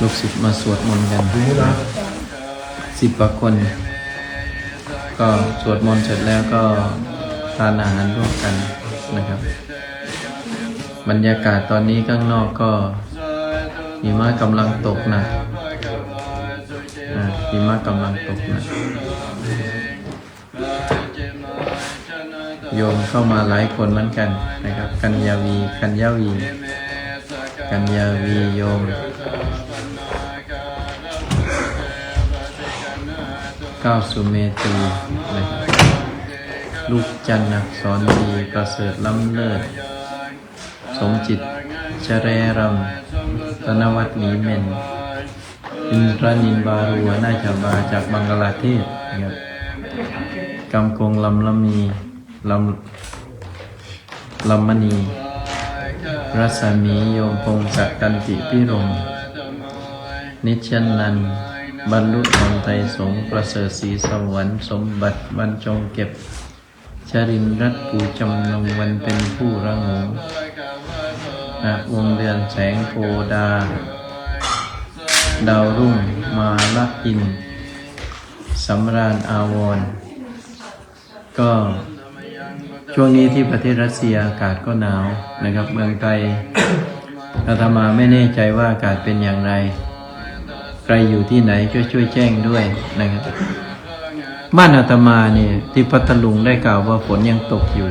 ลูกศิษย์มาสวดมนต์กันสิบกว่าคน ก็สวดมนต์เสร็จแล้วก็ทานอาหารร่วมกันนะครับ บรรยากาศตอนนี้ข้างนอกก็หิมะกำลังตกหนักอ่าหิมะกำลังตกหนักโยมเข้ามาหลายคนเหมือนกันนะครับ กัญญาวี กัญญาวี กัญญาวีโยม ก้าวสุเมตีนะครับลูกจันทร์อักษรดีประเสริฐล้ำเลิศ สมจิตเจเรรำธนวัฒน์หลีเมน อินทรนินบารัวนาชาบาจากบังกลาเทศนะครับกำกงลำละมีลำลำมณี รัศมีโยมพงศักันติพิรมนิชยนันท์ บรรลุธรรมไทยสงฆ์ประเสริฐศรีสวรรค์สมบัติบรรจงเก็บ ชรินรัตปูจำนงวันเป็นผู้ระงงนะวงเดือนแสงโพดา ดาวรุ่งมาละอินสำราญอาวร ก็ช่วงนี้ที่ประเทศรัสเซียอากาศก็หนาวนะครับ เมืองไทยอาตมาไม่แน่ใจว่าอากาศเป็นอย่างไร ใครอยู่ที่ไหนช่วยช่วยแจ้งด้วยนะครับบ้านอาตมาเนี่ยที่พัทลุงได้กล่าวว่าฝนยังตกอยู่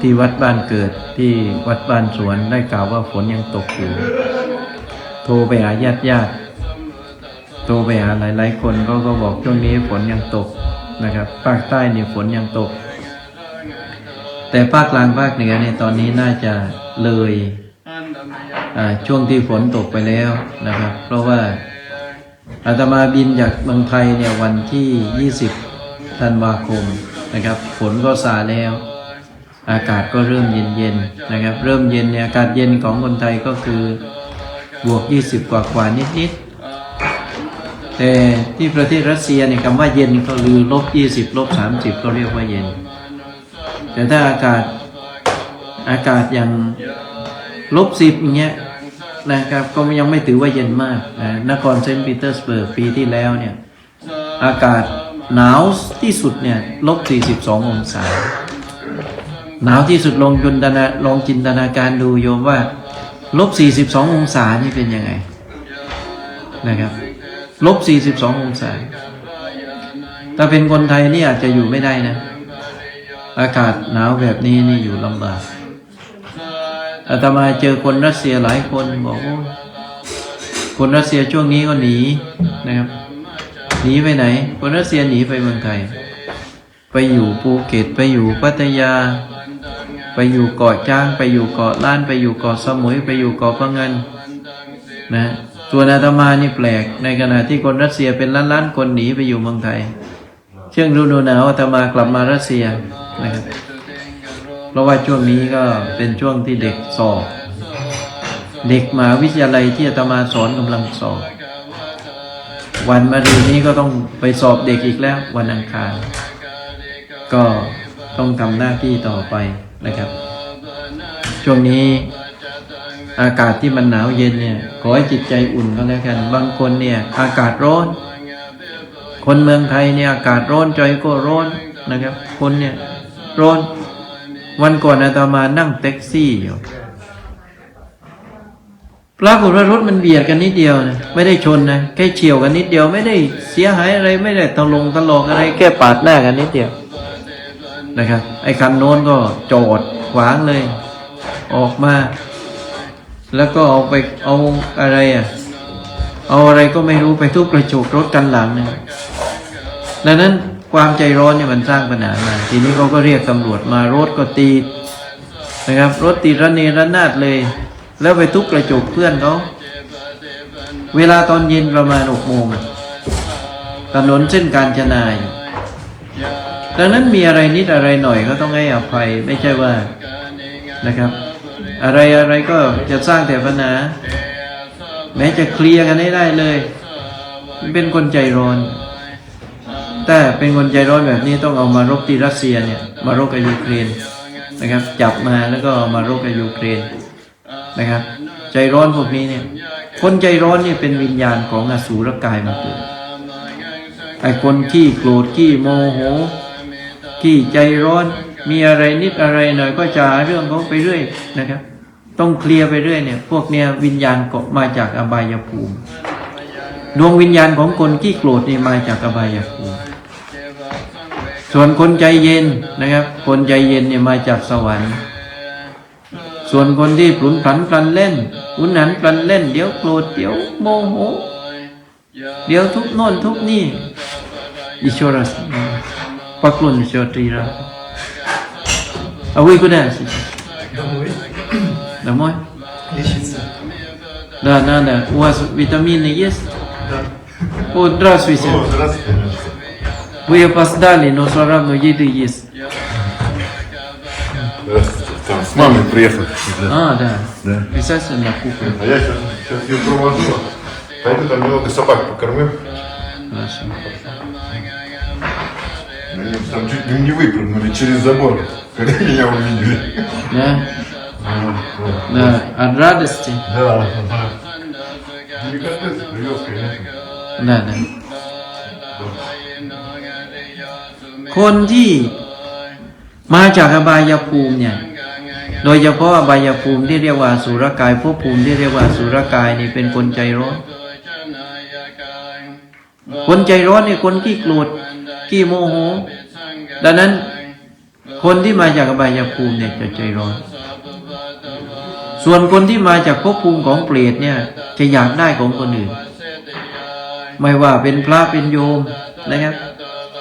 ที่วัดบ้านเกิดที่วัดบ้านสวนได้กล่าวว่าฝนยังตกอยู่ โทรไปหาญาติญาติโทรไปหาหลาย ๆ คนก็ก็บอกช่วงนี้ฝนยังตกนะครับ ภาคใต้เนี่ยฝนยังตก แต่ภาคกลางภาคเหนือเนี่ยตอนนี้น่าจะเลยช่วงที่ฝนตกไปแล้วนะครับ เพราะว่า อาตมาบินจากเมืองไทยเนี่ยวันที่ 20 ธันวาคมนะครับ ฝนก็ซาแล้ว อากาศก็เริ่มเย็นๆนะครับ เริ่มเย็นเนี่ยอากาศเย็นของคนไทยก็คือบวก 20 กว่ากว่านิดๆแต่ที่ประเทศรัสเซียเนี่ยคำว่าเย็นก็คือลบ 20 ลบ 30 ก็เรียกว่าเย็น แต่ถ้าอากาศอากาศอย่างลบสิบอย่างเงี้ย นะครับก็ยังไม่ถือว่าเย็นมากนะนครเซนต์ปีเตอร์สเบิร์กปีที่แล้วเนี่ยอากาศหนาวที่สุดเนี่ยลบ 42 องศา หนาวที่สุดลองจินตนาลองจินตนาการดูโยมว่าลบ 42 องศานี่เป็นยังไงนะครับลบ 42 องศาถ้าเป็นคนไทยนี่อาจจะอยู่ไม่ได้นะ อากาศหนาวแบบนี้นี่อยู่ลำบาก อาตมาเจอคนรัสเซียหลายคนบอกว่าคนรัสเซียช่วงนี้ก็หนีนะครับ หนีไปไหน คนรัสเซียหนีไปเมืองไทย ไปอยู่ภูเก็ตไปอยู่พัทยา ไปอยู่เกาะจ้าง ไปอยู่เกาะล้าน ไปอยู่เกาะสมุยไปอยู่เกาะพังงานนะส่วนอาตมานี่แปลก ในขณะที่คนรัสเซียเป็นล้านล้านๆคนหนีไปอยู่เมืองไทย เช่วงฤดูหนาวอาตมากลับมารัสเซียนะครับ เพราะว่าช่วงนี้ก็เป็นช่วงที่เด็กสอบ เด็กมหาวิทยาลัยที่อาตมาสอนกำลังสอบ วันมะรืนนี้ก็ต้องไปสอบเด็กอีกแล้ว วันอังคาร ก็ต้องทำหน้าที่ต่อไปนะครับ ช่วงนี้อากาศที่มันหนาวเย็นเนี่ยขอให้จิตใจอุ่นก็แล้วกัน บางคนเนี่ยอากาศร้อน คนเมืองไทยเนี่ยอากาศร้อนใจก็ร้อนนะครับ คนเนี่ยร้อน วันก่อนอาตมานั่งแท็กซี่อยู่ปรากฏว่ารถมันเบียดกันนิดเดียวนะไม่ได้ชนนะแค่เฉียวกันนิดเดียว ไม่ได้เสียหายอะไรไม่ได้ตะลงตะลอกอะไรแค่ปาดหน้ากันนิดเดียวนะครับ ไอ้คันโน้นก็จอดขวางเลย ออกมา แล้วก็เอาไปเอาอะไรอะ เอาอะไรก็ไม่รู้ไปทุบกระจกรถกันหลังนะดังนั้น ความใจร้อนเนี่ยมันสร้างปัญหามาทีนี้เขาก็เรียกตำรวจมารถก็ตีนะครับ รถตีระเนระนาดเลย แล้วไปทุบกระจกเพื่อนเขาเวลาตอนเย็นประมาณหกโมงถนนเส้นการจนาอยู่ดังนั้นมีอะไรนิดอะไรหน่อยก็ต้องให้อภัยไม่ใช่ว่านะครับ อะไรอะไรก็จะสร้างแต่ปัญหาแม้จะเคลียร์กันให้ได้เลย เป็นคนใจร้อน แต่เป็นคนใจร้อนแบบนี้ต้องเอามารบที่รัสเซียเนี่ยมารบกับยูเครนนะครับจับมาแล้วก็เอามารบกับยูเครนนะครับ ใจร้อนพวกนี้เนี่ยคนใจร้อนเนี่ยเป็นวิญญาณของอสูรกายมาเกิดไอ้คนขี้โกรธขี้โมโหขี้ใจร้อนมีอะไรนิดอะไรหน่อยก็จะเรื่องเขาไปเรื่อยนะครับ ต้องเคลียร์ไปเรื่อยเนี่ย พวกเนี้ยวิญญาณก็มาจากอบายภูมิ ดวงวิญญาณของคนขี้โกรธนี่มาจากอบายภูมิ ส่วนคนใจเย็นนะครับ คนใจเย็นเนี่ยมาจากสวรรค์ ส่วนคนที่ผุนผันพลันเล่นหุนหันพลันเล่น เดี๋ยวโกรธเดี๋ยวโมโห เดี๋ยวทุบโน่นทุบนี่อิชรัสปักลุนชตรีระเอาไว้ก็ได้สิ Домой. Домой? Лечиться. Да, надо. У вас витамины есть? Да. О, здравствуйте. О, здравствуйте. Вы опоздали, но все равно еды есть. Там с мамой приехал. А, да. Да. Обязательно на кухню. А я сейчас, сейчас ее провожу. Пойду там немного собак покормлю. Хорошо. Они там чуть не выпрыгнули через забор, когда меня увидели. Да? Вот. Да. От радости? Да, конечно. Да, да. คนที่มาจากอบายภูมิเนี่ย โดยเฉพาะอบายภูมิที่เรียกว่าสุรกายภพภูมิที่เรียกว่าสุรกายนี่เป็นคนใจร้อน คนใจร้อนเนี่ยคนขี้โกรธขี้โมโห ดังนั้นคนที่มาจากอบายภูมิเนี่ยจะใจร้อน ส่วนคนที่มาจากภพภูมิของเปรตเนี่ย จะอยากได้ของคนอื่น ไม่ว่าเป็นพระเป็นโยมนะครับ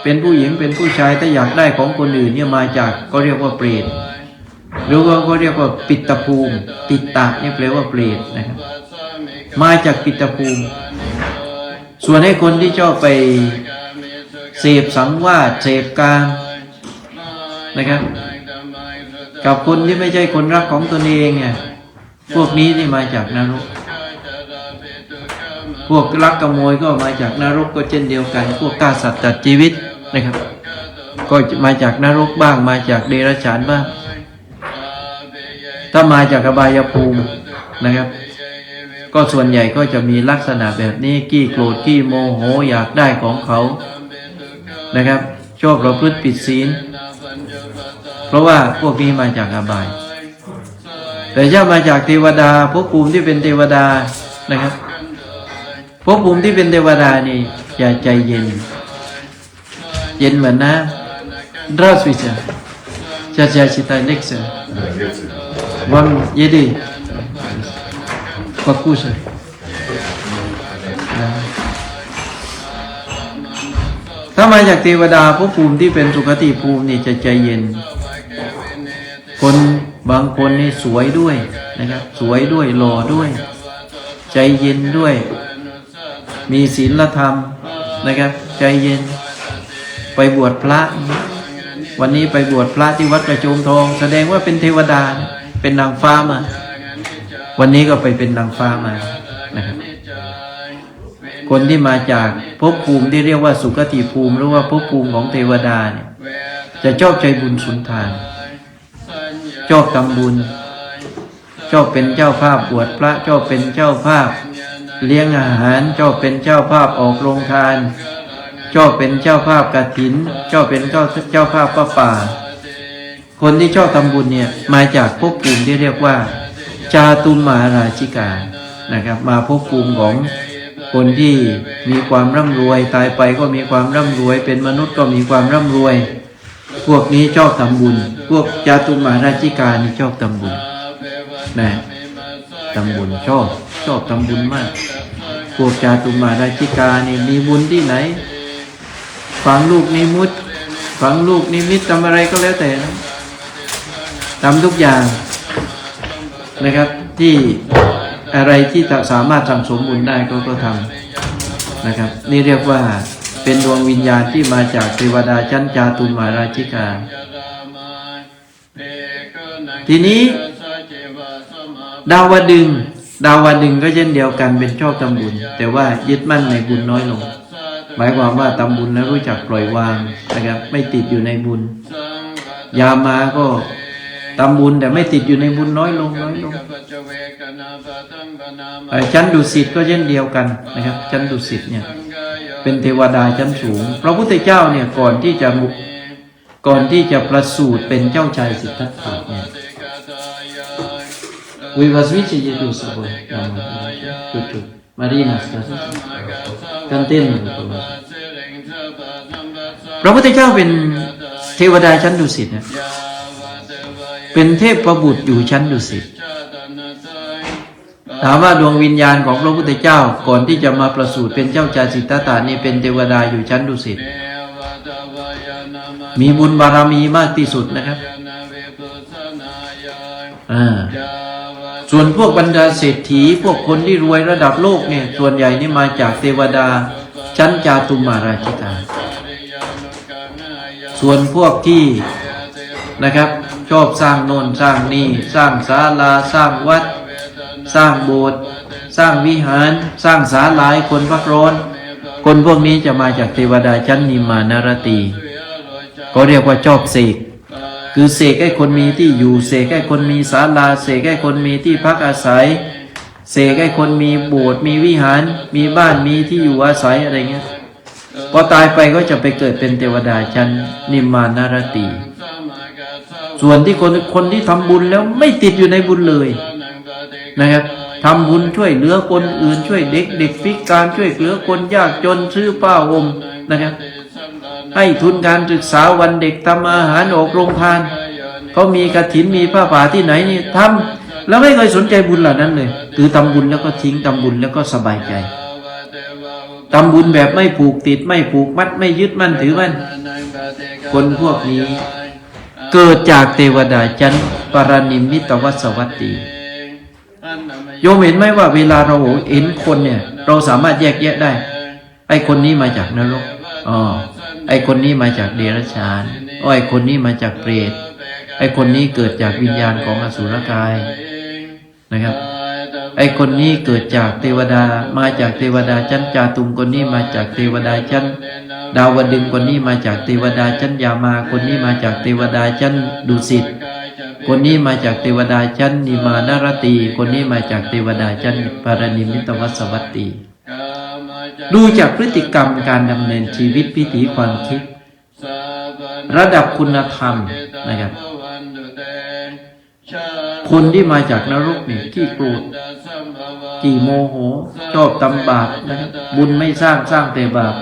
เป็นผู้หญิงเป็นผู้ชายถ้าอยากได้ของคนอื่นเนี่ยมาจากก็เรียกว่าเปรตหรือว่าก็เรียกว่าปิตภูมิติตตะนี่แปลว่าเปรตนะครับ มาจากปิตภูมิ ส่วนให้คนที่ชอบไปเสพสังวาสเสพกามนะครับ กับคนที่ไม่ใช่คนรักของตนเองเนี่ยพวกนี้ที่มาจากนรกพวกลักขโมยก็มาจากนรกก็เช่นเดียวกัน พวกฆ่าสัตว์ตัดชีวิต นะครับ ก็มาจากนรกบ้าง มาจากเดรัจฉานบ้าง ถ้ามาจากอบายภูมินะครับ ก็ส่วนใหญ่ก็จะมีลักษณะแบบนี้กี้โกรธกี้โมโหอยากได้ของเขานะครับชอบประพฤติผิดศีล เพราะว่าพวกนี้มาจากอบาย แต่ถ้ามาจากเทวดาภพภูมิที่เป็นเทวดานะครับภพภูมิที่เป็นเทวดานี่อย่าใจเย็น เย็นเหมือนน้ำ Здравствуйте. Сейчас я читаю лекцию. Да, лекция. Вам еды покушать. Да. ถ้ามาจากเทวดาภพภูมิที่เป็นสุคติภูมินี่จะใจเย็น คนบางคนนี่สวยด้วยนะครับ สวยด้วยหล่อด้วย ใจเย็นด้วย มีศีลธรรมนะครับ ใจเย็น ไปบวชพระ วันนี้ไปบวชพระที่วัดประโจมทอง แสดงว่าเป็นเทวดา เป็นนางฟ้ามา วันนี้ก็ไปเป็นนางฟ้ามานะครับคนที่มาจากภพภูมิที่เรียกว่าสุคติภูมิหรือว่าภพภูมิของเทวดาเนี่ยจะชอบใจบุญสุนทาน ชอบทำบุญ ชอบเป็นเจ้าภาพบวชพระชอบเป็นเจ้าภาพ เลี้ยงอาหารชอบเป็นเจ้าภาพออกโรงทาน ชอบเป็นเจ้าภาพกฐิน ชอบเป็นเจ้าเจ้าภาพพระป่า คนที่ชอบทำบุญเนี่ยมาจากภพภูมิที่เรียกว่า จาตุมมาราชิกานะครับ มาภพภูมิของคนที่มีความร่ำรวย ตายไปก็มีความร่ำรวย เป็นมนุษย์ก็มีความร่ำรวย พวกนี้ชอบทำบุญ พวกจาตุมมาราชิกานี่ชอบทำบุญนะทำบุญชอบชอบทำบุญมาก พวกจาตุมมาราชิกานี่มีบุญที่ไหน ฝังลูกนิมุตฝังลูกนิมิตทำอะไรก็แล้วแต่นะทำทุกอย่างนะครับที่อะไรที่สามารถสั่งสมบุญได้ก็ก็ทำนะครับ นี่เรียกว่าเป็นดวงวิญญาณที่มาจากเทวดาชั้นจาตุมาราชิกา ทีนี้ดาวดึง ดาวดึงก็เช่นเดียวกันเป็นชอบทำบุญ แต่ว่ายึดมั่นในบุญน้อยลง หมายความว่าทำบุญแล้วรู้จักปล่อยวางนะครับ ไม่ติดอยู่ในบุญ ยามาก็ทำบุญแต่ไม่ติดอยู่ในบุญน้อยลงน้อยลงเอ่อชั้นดุสิตก็เช่นเดียวกันนะครับ ชั้นดุสิตเนี่ยเป็นเทวดาชั้นสูง พระพุทธเจ้าเนี่ยก่อนที่จะก่อนที่จะประสูติเป็นเจ้าชายสิทธัตถะเนี่ย We was which je tu sabo nama tutu Marina stasi kantin พระพุทธเจ้าเป็นเทวดาชั้นดุสิตนะเป็นเทพประบุตรอยู่ชั้นดุสิตถามว่าดวงวิญญาณของพระพุทธเจ้าก่อนที่จะมาประสูติเป็นเจ้าชาสิทธัตานี่เป็นเทวดาอยู่ชั้นดุสิตมีบุญบารมีมากที่สุดนะครับอ่า ส่วนพวกบรรดาเศรษฐีพวกคนที่รวยระดับโลกเนี่ยส่วนใหญ่นี่มาจากเทวดา ชั้นจาตุมาราชิกาส่วนพวกที่นะครับชอบสร้างโนนสร้างนี่สร้างศาลาสร้างวัด สร้างโบสถ์สร้างวิหาร สร้างศาลาให้คนพักร้อน คนพวกนี้จะมาจากเทวดาชั้นนิมมานารตี ก็เรียกว่าชอบเสก คือเสกให้คนมีที่อยู่เสกให้คนมีศาลาเสกให้คนมีที่พักอาศัยเสกให้คนมีโบสถ์มีวิหาร มีบ้านมีที่อยู่อาศัยอะไรเงี้ยพอตายไปก็จะไปเกิดเป็นเทวดาชั้นนิมมานารตี ส่วนที่คนคนที่ทำบุญแล้วไม่ติดอยู่ในบุญเลยนะครับทำบุญช่วยเหลือคนอื่นช่วยเด็กเด็กพิการช่วยเหลือคนยากจนซื้อผ้าห่มนะครับ ให้ทุนการศึกษาวันเด็กทำอาหารออกโรงทานเขามีกระถินมีผ้าป่าที่ไหนนี่ทำแล้วไม่เคยสนใจบุญเหล่านั้นเลยคือทำบุญแล้วก็ทิ้งทำบุญแล้วก็สบายใจทำบุญแบบไม่ผูกติดไม่ผูกมัดไม่ยึดมั่นถือมั่นคนพวกนี้ เกิดจากเทวดาจันทร์ปรนิมมิตวัสวัตตีโยมเห็นไหมว่าเวลาเราเห็นคนเนี่ย เราสามารถแยกแยะได้ไอ้คนนี้มาจากนรกอ๋อ ไอคนนี้มาจากเดรัจฉานอ๋อไอคนนี้มาจากเปรต ไอคนนี้เกิดจากวิญญาณของอสุรกายนะครับ ไอคนนี้เกิดจากเทวดา มาจากเทวดาชั้นจาตุมคนนี้มาจากเทวดาชั้น ดาวดึงคนนี้มาจากเทวดาชั้นยามา คนนี้มาจากเทวดาชั้นดุสิต คนนี้มาจากเทวดาชั้นนิมานารตี คนนี้มาจากเทวดาชั้นปารณิมิตวัสวัตตี ดูจากพฤติกรรมการดำเนินชีวิตพิถีความคิด ระดับคุณธรรมนะครับ คนที่มาจากนรกเนี่ยที่โกรธกี่โมโห ชอบทำบาปนะครับบุญไม่สร้างสร้างแต่บาป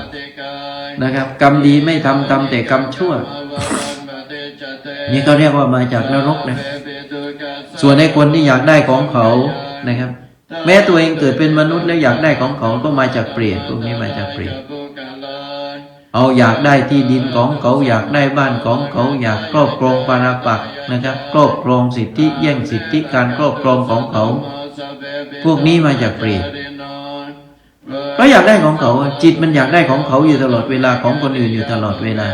นะครับ กรรมดีไม่ทำทำแต่กรรมชั่ว นี่ก็เรียกว่ามาจากนรกนะส่วนในคนที่อยากได้ของเขานะครับ แม้ตัวเองเกิดเป็นมนุษย์แล้วอยากได้ของเขาก็มาจากเปรตพวกนี้มาจากเปรตเอาอยากได้ที่ดินของเขาอยากได้บ้านของเขาอยากครอบครองปาราปักนะครับครอบครองสิทธิแย่งสิทธิการครอบครองของเขา พวกนี้มาจากเปรตก็อยากได้ของเขา จิตมันอยากได้ของเขาอยู่ตลอดเวลาของคนอื่นอยู่ตลอดเวลา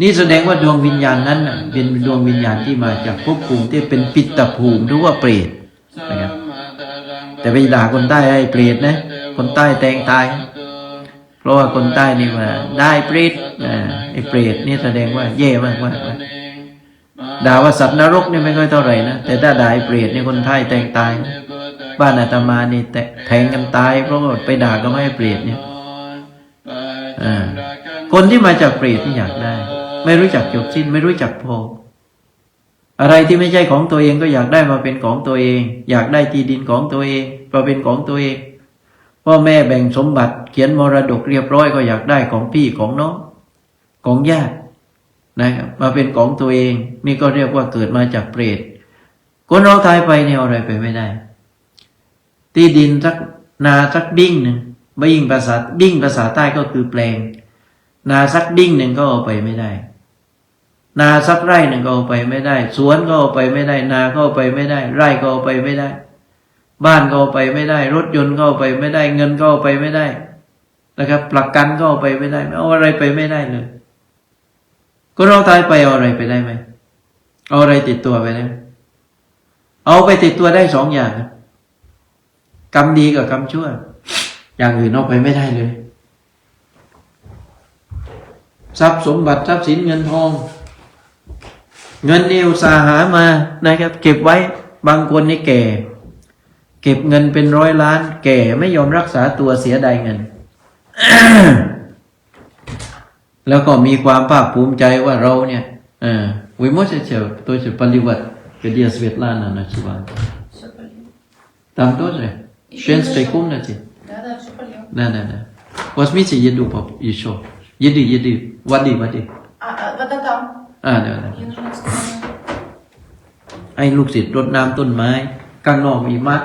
นี่แสดงว่าดวงวิญญาณนั้นเป็นดวงวิญญาณที่มาจากภพภูมิที่เป็นปิตภูมิหรือว่าเปรตนะครับ แต่ไปด่าคนใต้ไอ้เปรตนะ คนใต้แตงตาย เพราะว่าคนใต้นี่มาได้เปรตอ่าไอ้เปรตนี่แสดงว่าแย่มากมากด่าว่าสัตว์นรกนี่ไม่ค่อยเท่าไหร่นะแต่ถ้าด่าไอ้เปรตนี่คนไทยแตงตาย บ้านอาตมานี่แตแทงกันตาย เพราะว่าไปด่าก็ไม่ให้เปรตเนี่ยคนที่มาจากเปรตนี่อยากได้ ไม่รู้จักจบสิ้นไม่รู้จักพอ อะไรที่ไม่ใช่ของตัวเองก็อยากได้มาเป็นของตัวเอง อยากได้ที่ดินของตัวเองมาเป็นของตัวเอง พ่อแม่แบ่งสมบัติ เขียนมรดกเรียบร้อยก็อยากได้ของพี่ของน้องของญาตินะครับมาเป็นของตัวเองนี่ก็เรียกว่าเกิดมาจากเปรตคนเราตายไปเนี่ยอะไรไปไม่ได้ ที่ดินสักนาสักดิ้งหนึ่งบิ้งภาษาดิ้งภาษาใต้ก็คือแปลง นาสักดิ้งหนึ่งก็เอาไปไม่ได้ นาสักไร่หนึ่งก็เอาไปไม่ได้ สวนก็เอาไปไม่ได้ นาก็เอาไปไม่ได้ ไร่ก็เอาไปไม่ได้ บ้านก็เอาไปไม่ได้ รถยนต์ก็เอาไปไม่ได้ เงินก็เอาไปไม่ได้นะครับประกันก็เอาไปไม่ได้ไม่เอาอะไรไปไม่ได้เลยคนเราตายไปเอาอะไรไปได้ไหมเอาอะไรติดตัวไปได้เอาไปติดตัวได้สองอย่างกรรมดีกับกรรมชั่ว อย่างอื่นเอาไปไม่ได้เลย ทรัพย์สมบัติทรัพย์สินเงินทอง เงินนี่อุตสาหามานะครับ เก็บไว้บางคนนี่แก่ เก็บเงินเป็นร้อยล้าน แก่ไม่ยอมรักษาตัวเสียดายเงิน แล้วก็มีความภาคภูมิใจว่าเราเนี่ยอ่าวิมุติเฉยตัวเฉยปริวัติก็ดียสเวตลานานะชิวันตามตัวเลยเชนสเปคุมนะจีนั่นนั่นนั่นวัสมิสิยดูปอบอีโชยิดียิดีวัดดีวัดดีอ่าวัดตาม อ่าเดี๋ยวไอ้ลูกศิษย์รดน้ำต้นไม้กลางนอกมีมัด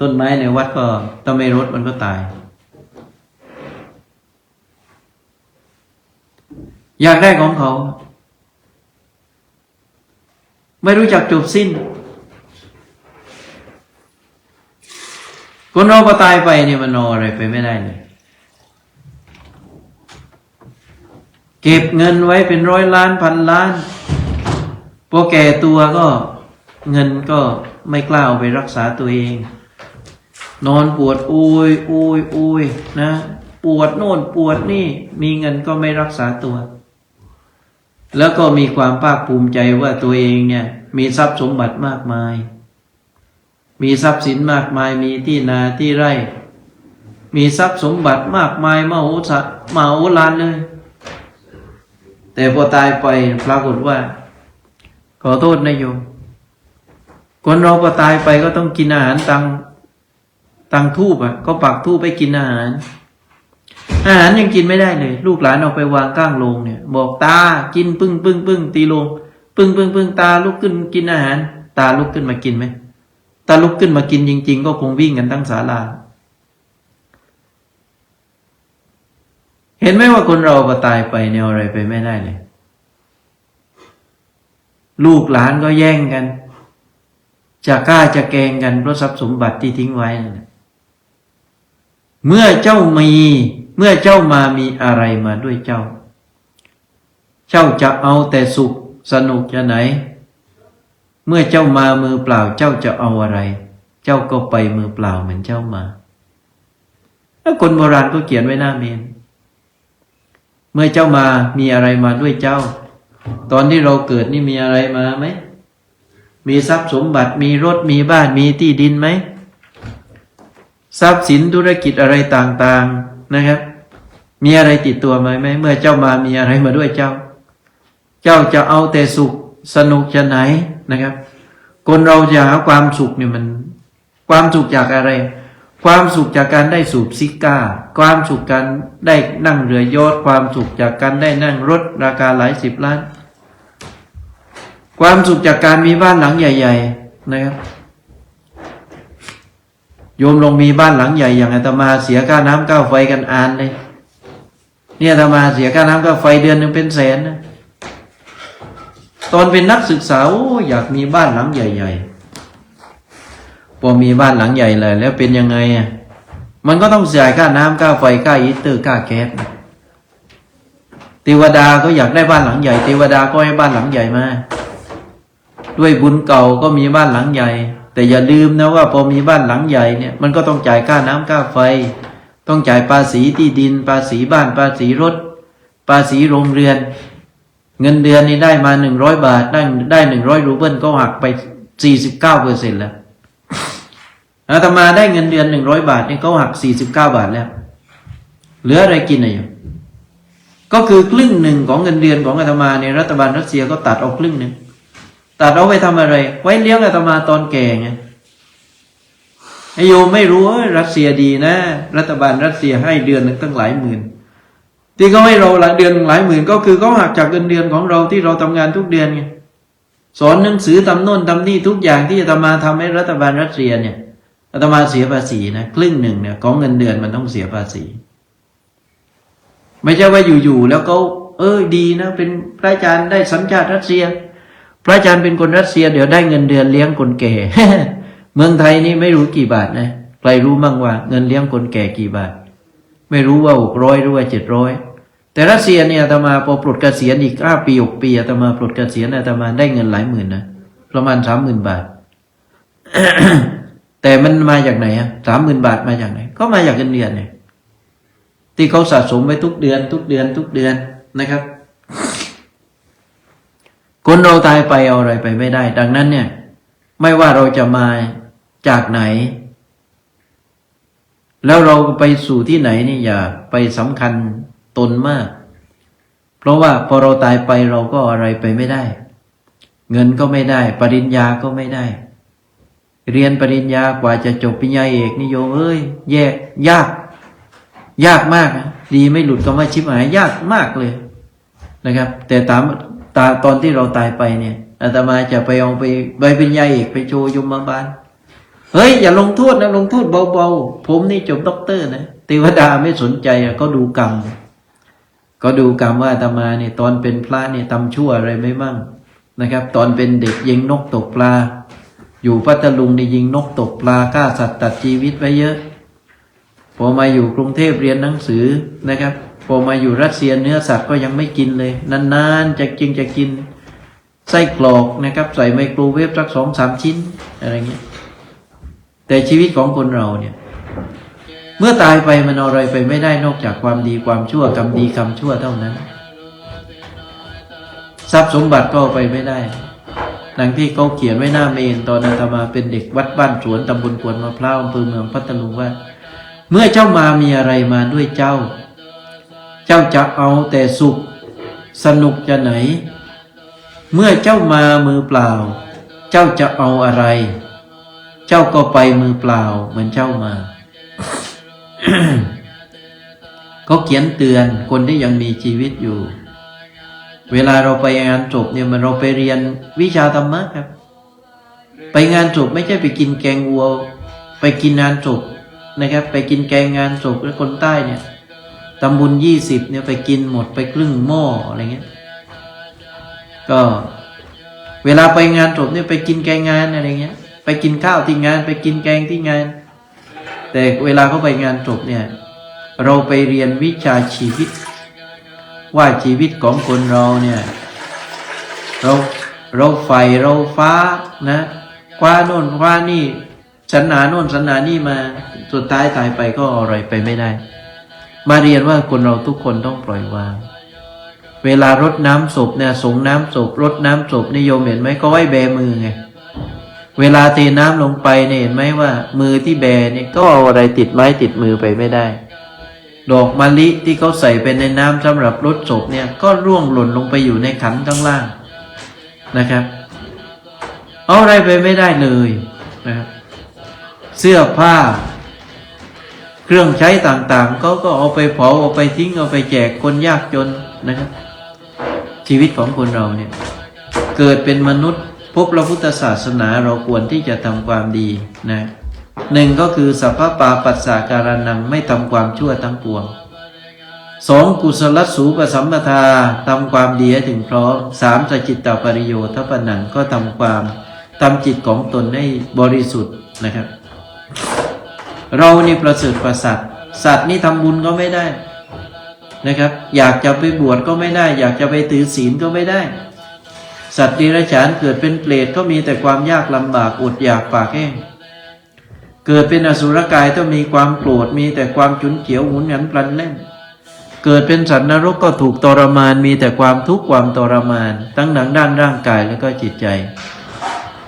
ต้นไม้ในวัดก็ถ้าไม่รดมันก็ตาย อยากได้ของเขา ไม่รู้จักจบสิ้น คนเราพอตายไปเนี่ยมันนออะไรไปไม่ได้เลย เก็บเงินไว้เป็นร้อยล้านพันล้านพอแก่ตัวก็เงินก็ไม่กล้าเอาไปรักษาตัวเอง นอนปวดอุยอุยอุยนะ ปวดโน่นปวดนี่ มีเงินก็ไม่รักษาตัว แล้วก็มีความภาคภูมิใจว่าตัวเองเนี่ย มีทรัพย์สมบัติมากมาย มีทรัพย์สินมากมายมีที่นาที่ไร่ มีทรัพย์สมบัติมากมายมโหสะมโหฬารเลย แต่พอตายไปปรากฏว่า ขอโทษนะโยมคนเราพอตายไปก็ต้องกินอาหารตังตังทูบอะ ก็ปักทูบไปกินอาหาร อาหารยังกินไม่ได้เลย ลูกหลานเอาไปวางข้างโรงเนี่ย บอกตากินปึ้งปึ้งปึ้งตีโลงปึ้งปึ้งปึ้งตาลุกขึ้นกินอาหาร ตาลุกขึ้นมากินไหมตาลุกขึ้นมากินจริง ๆ ก็คงวิ่งกันทั้งศาลา เห็นไหมว่าคนเราพอตายไปเนี่ยอะไรไปไม่ได้เลย ลูกหลานก็แย่งกัน จะกล้าจะแกงกันเพราะทรัพย์สมบัติที่ทิ้งไว้นั่นแหละเมื่อเจ้ามี เมื่อเจ้ามามีอะไรมาด้วยเจ้า เจ้าจะเอาแต่สุขสนุกจะไหน เมื่อเจ้ามามือเปล่าเจ้าจะเอาอะไร เจ้าก็ไปมือเปล่าเหมือนเจ้ามาแล้วคนโบราณก็เขียนไว้หน้าเมน เมื่อเจ้ามามีอะไรมาด้วยเจ้า ตอนที่เราเกิดนี่มีอะไรมาไหม มีทรัพย์สมบัติมีรถมีบ้านมีที่ดินไหม ทรัพย์สินธุรกิจอะไรต่างๆนะครับ มีอะไรติดตัวมาไหม เมื่อเจ้ามามีอะไรมาด้วยเจ้า เจ้าจะเอาแต่สุขสนุกจะไหนนะครับ คนเราจะหาความสุขเนี่ยมัน ความสุขจากอะไร ความสุขจากการได้สูบซิก้า ความสุขการได้นั่งเรือยอชต์ความสุขจากการได้นั่งรถราคาหลายสิบล้าน ความสุขจากการมีบ้านหลังใหญ่ ๆ นะครับโยมลงมีบ้านหลังใหญ่อย่างอาตมาเสียค่าน้ำค่าไฟกันอานเลยเนี่ยอาตมาเสียค่าน้ำค่าไฟเดือนหนึ่งเป็นแสนนะตอนเป็นนักศึกษาโอ้อยากมีบ้านหลังใหญ่ ๆ พอมีบ้านหลังใหญ่เลยแล้วเป็นยังไงอะมันก็ต้องเสียค่าน้ำค่าไฟค่าอีเตอร์ค่าแก๊สเทวดาก็อยากได้บ้านหลังใหญ่เทวดาก็ให้บ้านหลังใหญ่มาด้วยบุญเก่าก็มีบ้านหลังใหญ่ แต่อย่าลืมนะว่าพอมีบ้านหลังใหญ่เนี่ย มันก็ต้องจ่ายค่าน้ำค่าไฟ ต้องจ่ายภาษีที่ดิน ภาษีบ้านภาษีรถ ภาษีโรงเรือน เงินเดือนนี่ได้มาหนึ่งร้อยบาทได้ได้หนึ่งร้อยรูเบิลก็หักไปสี่สิบเก้าเปอร์เซ็นต์แล้ว อาตมาได้เงินเดือนหนึ่งร้อยบาทนี่เขาหักสี่สิบเก้าบาทแล้ว เหลืออะไรกินอะอยู่ก็คือครึ่งหนึ่งของเงินเดือนของอาตมาเนี่ยรัฐบาลรัสเซียก็ตัดออกครึ่งหนึ่งตัดเอาไปทำอะไร ไว้เลี้ยงอาตมาตอนแก่ไงไอโยมไม่รู้ว่ารัสเซียดีนะ รัฐบาลรัสเซียให้เดือนหนึ่งตั้งหลายหมื่น ที่เขาให้เราหละเดือนหลายหมื่น ก็คือเขาหักจากเงินเดือนของเราที่เราทำงานทุกเดือนไง สอนหนังสือทำโน่นทำนี่ทุกอย่างที่อาตมาทำให้รัฐบาลรัสเซียเนี่ยอาตมาเสียภาษีนะครึ่งหนึ่งเนี่ยของเงินเดือนมันต้องเสียภาษี ไม่ใช่ว่าอยู่ๆแล้วเขาเออดีนะ เป็นพระอาจารย์ได้สัญชาติรัสเซีย พระอาจารย์เป็นคนรัสเซีย เดี๋ยวได้เงินเดือนเลี้ยงคนแก่เมืองไทยนี่ไม่รู้กี่บาทนะใครรู้มั่งว่า เงินเลี้ยงคนแก่กี่บาท ไม่รู้ว่าหกร้อยหรือว่าเจ็ดร้อย แต่รัสเซียเนี่ยอาตมาพอปลดเกษียณอีกห้าปีหกปีอาตมาปลดเกษียณอาตมาได้เงินหลายหมื่นนะประมาณสามหมื่นบาท แต่มันมาจากไหนอะสามหมื่นบาทมาจากไหน ก็มาจากเงินเดือนเนี่ยที่เขาสะสมไว้ทุกเดือน ทุกเดือน ทุกเดือนนะครับ คนเราตายไปเอาอะไรไปไม่ได้ ดังนั้นเนี่ย ไม่ว่าเราจะมาจากไหน แล้วเราไปสู่ที่ไหนนี่อย่าไปสำคัญ ตนมาก เพราะว่าพอเราตายไปเราก็อะไรไปไม่ได้ เงินก็ไม่ได้ ปริญญาก็ไม่ได้ เรียนปริญญากว่าจะจบปริญญาเอกนิโยมเอ้ยแย่ยาก ยากมากนะดีไม่หลุดคำว่าชิบหายยากมากเลยนะครับ แต่ตามตาตอนที่เราตายไปเนี่ยอาตมาจะไปเอาไปใบปริญญาเอกไปโชว์ยมบาลเฮ้ยอย่าลงโทษนะลงโทษเบาๆ ผมนี่จบด็อกเตอร์นะเทวดาไม่สนใจอะก็ดูกรรม ก็ดูกรรมว่าอาตมาเนี่ยตอนเป็นพระเนี่ยทำชั่วอะไรไม่มั่งนะครับ ตอนเป็นเด็กยิงนกตกปลา อยู่พัทลุงนี่ยิงนกตกปลาฆ่าสัตว์ตัดชีวิตไว้เยอะ พอมาอยู่กรุงเทพเรียนหนังสือนะครับ พอมาอยู่รัสเซียเนื้อสัตว์ก็ยังไม่กินเลย นานๆจะกินจะกินไส้กรอกนะครับ ใส่ไมโครเวฟสักสองสามชิ้นอะไรเงี้ยแต่ชีวิตของคนเราเนี่ย เมื่อตายไปมันเอาอะไรไปไม่ได้นอกจากความดีความชั่วกรรมดีกรรมชั่วเท่านั้น ทรัพย์สมบัติก็ไปไม่ได้ดังที่เขาเขียนไว้หน้าเมนตอนอาตมาเป็นเด็กวัดบ้านสวนตำบลกวนมะพร้าวอำเภอเมืองพัทลุงว่า เมื่อเจ้ามามีอะไรมาด้วยเจ้า เจ้าจะเอาแต่สุข สนุกจะไหน เมื่อเจ้ามามือเปล่า เจ้าจะเอาอะไร เจ้าก็ไปมือเปล่าเหมือนเจ้ามา เขาเขียนเตือนคนที่ยังมีชีวิตอยู่ เวลาเราไปงานจบเนี่ยมันเราไปเรียนวิชาธรรมะครับ ไปงานจบไม่ใช่ไปกินแกงวัว ไปกินงานจบนะครับ ไปกินแกงงานจบแล้วคนใต้เนี่ยตำบุญยี่สิบเนี่ยไปกินหมดไปครึ่งหม้ออะไรเงี้ย ก็เวลาไปงานจบเนี่ยไปกินแกงงานอะไรเงี้ย ไปกินข้าวที่งาน ไปกินแกงที่งาน แต่เวลาเขาไปงานจบเนี่ย เราไปเรียนวิชาชีวิต ว่าชีวิตของคนเราเนี่ย เราเราไฟเราฟ้านะคว้าโน่นคว้านี่สันหาโน่นสันหานี่มาสุดท้ายตายไปก็อาอะไรไปไม่ได้ มาเรียนว่าคนเราทุกคนต้องปล่อยวาง เวลารดน้ำศพเนี่ยสงน้ำศพรดน้ำศพนิยมเห็นไหมก็ไว้แบมือไง เวลาเทน้ำลงไปเนี่ยเห็นไหมว่า มือที่แบเนี่ยก็เอาอะไรติดไม้ติดมือไปไม่ได้ ดอกมะลิที่เขาใส่ไปในน้ำสำหรับรดศพเนี่ยก็ร่วงหล่นลงไปอยู่ในขันข้างล่างนะครับ เอาอะไรไปไม่ได้เลยนะครับเสื้อผ้า เครื่องใช้ต่างๆเขาก็เอาไปเผาเอาไปทิ้งเอาไปแจกคนยากจนนะครับ ชีวิตของคนเราเนี่ย เกิดเป็นมนุษย์ พบพระพุทธศาสนาเราควรที่จะทำความดีนะหนึ่งก็คือสัพพปาปัสสาการนังไม่ทำความชั่วทั้งปวงสองกุศลสูปสัมปทาทำความดีให้ถึงพร้อมสามสจิตตปริโยทัปนังก็ทำความทำจิตของตนให้บริสุทธิ์นะครับ เรานี่ประเสริฐประสัตสัตว์นี่ทำบุญก็ไม่ได้นะครับ อยากจะไปบวชก็ไม่ได้ อยากจะไปถือศีลก็ไม่ได้ สัตว์ดิรัจฉานเกิดเป็นเปรตก็มีแต่ความยากลำบากอดอยากปากแห้งเกิดเป็นอสุรกายต้องมีความโกรธมีแต่ความฉุนเฉียวหุนหันพลันเล่น เกิดเป็นสัตว์นรกก็ถูกทรมานมีแต่ความทุกข์ความทรมาน ทั้งหนังด้านร่างกายแล้วก็จิตใจ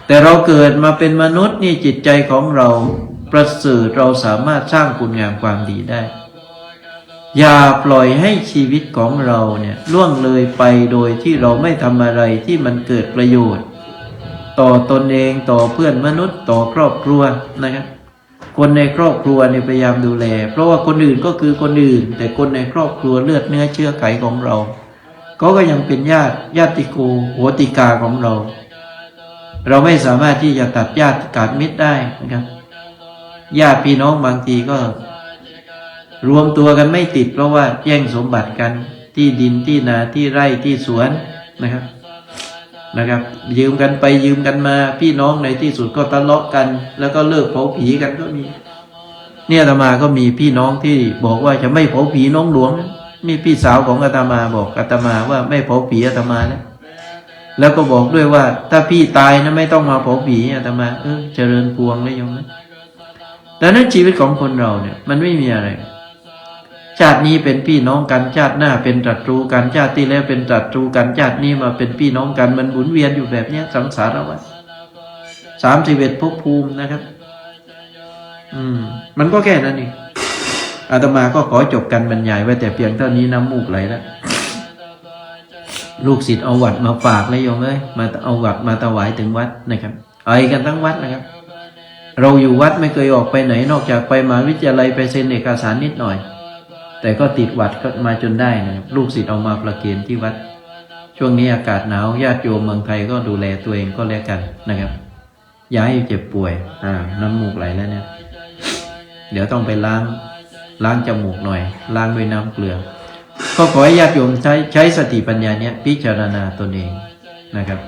แต่เราเกิดมาเป็นมนุษย์นี่จิตใจของเราประเสริฐเราสามารถสร้างคุณงามความดีได้ อย่าปล่อยให้ชีวิตของเราเนี่ยล่วงเลยไปโดยที่เราไม่ทำอะไรที่มันเกิดประโยชน์ ต่อตนเองต่อเพื่อนมนุษย์ต่อครอบครัวนะครับคนในครอบครัวเนี่ยพยายามดูแล เพราะว่าคนอื่นก็คือคนอื่น แต่คนในครอบครัวเลือดเนื้อเชื้อไขของเราเขาก็ยังเป็นญาติญาติโกโหติกาของเรา เราไม่สามารถที่จะตัดญาติกาดมิตรได้นะครับญาติพี่น้องบางทีก็ รวมตัวกันไม่ติด เพราะว่าแย่งสมบัติกันที่ดินที่นาที่ไร่ที่สวนนะครับนะครับ ยืมกันไปยืมกันมาพี่น้องในที่สุดก็ทะเลาะกัน แล้วก็เลิกเผาผีกันก็มี เนี่ยอาตมาก็มีพี่น้องที่บอกว่าจะไม่เผาผีน้องหลวงมีพี่สาวของอาตมาบอกอาตมาว่าไม่เผาผีอาตมานะแล้วก็บอกด้วยว่า ถ้าพี่ตายนะไม่ต้องมาเผาผีอาตมาเออเจริญพวงเลยโยมนะดังนั้นชีวิตของคนเราเนี่ย มันไม่มีอะไร ชาตินี้เป็นพี่น้องกันชาติหน้าเป็นศัตรูกันชาติที่แล้วเป็นศัตรูกันชาตินี้มาเป็นพี่น้องกันมันหมุนเวียนอยู่แบบเนี้ยสังสารวัฏสามสิบเอ็ดภพภูมินะครับ อืม มันก็แค่นั้นเองอาตมาก็ขอจบกันบรรยายไว้แต่เพียงเท่านี้น้ำมูกไหลแล้วลูกศิษย์เอาวัดมาฝากเลยโยมเอ้ยมาเอาวัดมาถวายถึงวัดนะครับไอกันทั้งวัดนะครับ เราอยู่วัดไม่เคยออกไปไหนนอกจากไปมาวิทยาลัยไปเซ็นเอกสารนิดหน่อย แต่ก็ติดหวัดก็มาจนได้นะครับลูกศิษย์เอามาประเคนที่วัด ช่วงนี้อากาศหนาวญาติโยมเมืองไทยก็ดูแลตัวเองก็แล้วกันนะครับอย่าให้เจ็บป่วย อ่า น้ำมูกไหลแล้วเนี่ย เดี๋ยวต้องไปล้างล้างจมูกหน่อย ล้างด้วยน้ำเกลือ ก็ขอให้ญาติโยมใช้ใช้สติปัญญาเนี้ยพิจารณาตนเองนะครับ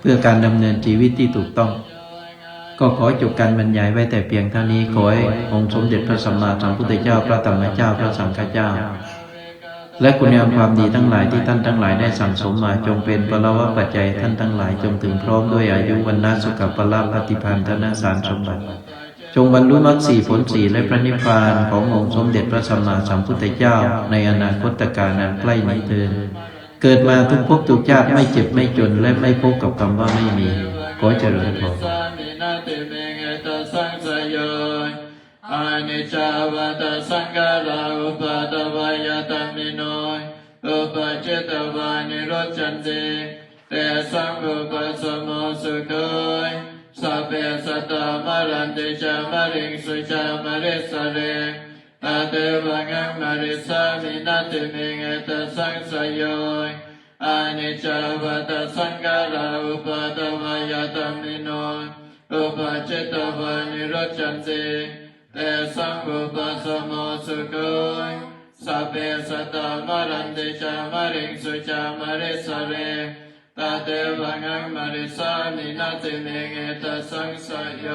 เพื่อการดำเนินชีวิตที่ถูกต้อง ก็ขอจบการบรรยายไว้แต่เพียงเท่านี้ขอให้องค์สมเด็จพระสัมมาสัมพุทธเจ้าพระธรรมเจ้าพระสังฆเจ้า และคุณงามความดีทั้งหลายที่ท่านทั้งหลายได้สั่งสมมาจงเป็นปรวปัจจัยท่านทั้งหลายจงถึงพร้อมด้วยอายุวันนาสุขภละปฏิพันธนาสารสมบัติ จงบรรลุมรรคสี่ผลสี่และพระนิพพานขององค์สมเด็จพระสัมมาสัมพุทธเจ้า ในอนาคตการนันใกล้นี้เถิดเกิดมาทุกภพทุกชาติไม่เจ็บไม่จนและไม่พบกับคำว่าไม่มีขอเจริญพร นาติเมงเอตสังสยโยอานิจจาวัตสังขาราอุปาตวายตามิโนยอุปจจิตวานิโรจันติเตสังอุปสมโมสุโคยสัพเพสัตตมรันติจามริงสุจามริสเรตาเตวังังมาริสามินาติเมงเอตสังสยโยอานิจจาวัตสังขาราอุปาตวายตามิโน อุปเจตวานิโรจจันติเตสังอุปสมโมสุโกยสัพเพสัตตามรันติจามริงสุจามริสเรตาเตวังังมริสานินาติเมเงตสังสยโย